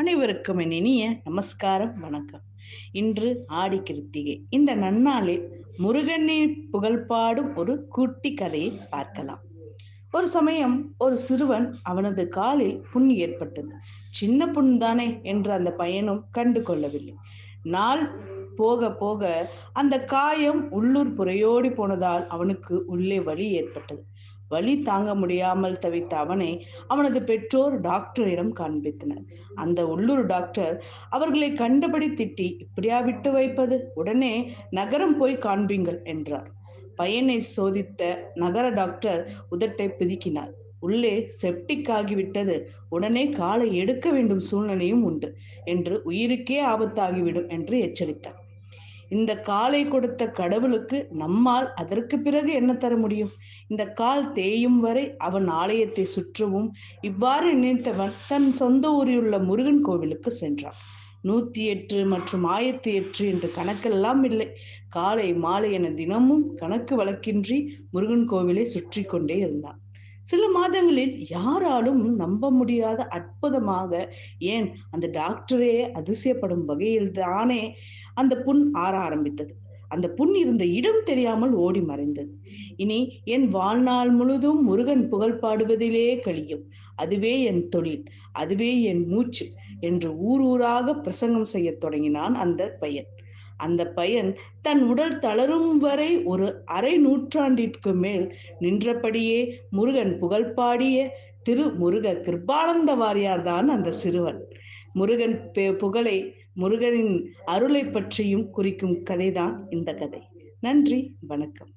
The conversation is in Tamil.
அனைவருக்கும் என் இனிய நமஸ்காரம் வணக்கம். இன்று ஆடி கிருத்திகை. இந்த நன்னாளில் முருகனை புகழ்பாடும் ஒரு குட்டி கதையை பார்க்கலாம். ஒரு சமயம் ஒரு சிறுவன் அவனது காலில் புண் ஏற்பட்டது. சின்ன புண் தானே என்று அந்த பையனும் கண்டு கொள்ளவில்லை. நாள் போக போக அந்த காயம் உள்ளூர் புறையோடி போனதால் அவனுக்கு உள்ளே வலி ஏற்பட்டது. வலி தாங்க முடியாமல் தவித்த அவனை அவனது பெற்றோர் டாக்டரிடம் காண்பித்தனர். அந்த உள்ளூர் டாக்டர் அவர்களை கண்டபடி திட்டி இப்படியா விட்டு வைப்பது? உடனே நகரம் போய் காண்பீங்கள் என்றார். பையனை சோதித்த நகர டாக்டர் உதட்டை பிதுக்கினார். உள்ளே செப்டிக் ஆகிவிட்டது. உடனே காலை எடுக்க வேண்டும் சூழ்நிலையும் உண்டு. என்று உயிருக்கே ஆபத்தாகிவிடும் என்று எச்சரித்தார். இந்த காலை கொடுத்த கடவுளுக்கு நம்மால் அதற்கு பிறகு என்ன தர முடியும்? இந்த கால் தேயும் வரை அவன் ஆலயத்தை சுற்றவும் இவ்வாறு நினைத்தவன் தன் சொந்த ஊரில் உள்ள முருகன் கோவிலுக்கு சென்றான். நூத்தி எட்டு மற்றும் ஆயிரத்தி எட்டு என்று கணக்கெல்லாம் இல்லை. காலை மாலை என தினமும் கணக்கு வழக்கின்றி முருகன் கோவிலை சுற்றி கொண்டே இருந்தான். சில மாதங்களில் யாராலும் நம்ப முடியாத அற்புதமாக ஏன் அந்த டாக்டரே அதிசயப்படும் வகையில் தானே அந்த புண் ஆற ஆரம்பித்தது. அந்த புண் இருந்த இடம் தெரியாமல் ஓடி மறைந்தது. இனி என் வாழ்நாள் முழுதும் முருகன் புகழ் பாடுவதிலே கழியும். அதுவே என் தொழில் அதுவே என் மூச்சு என்று ஊர் ஊராக பிரசங்கம் செய்ய தொடங்கினான் அந்த பையன். அந்த பையன் தன் உடல் தளரும் வரை ஒரு அரை நூற்றாண்டிற்கு மேல் நின்றபடியே முருகன் புகழ் பாடிய திரு முருக கிருபானந்த வாரியார் தான் அந்த சிறுவன். முருகன் புகழை முருகனின் அருளை பற்றியும் குறிக்கும் கதைதான் இந்த கதை. நன்றி வணக்கம்.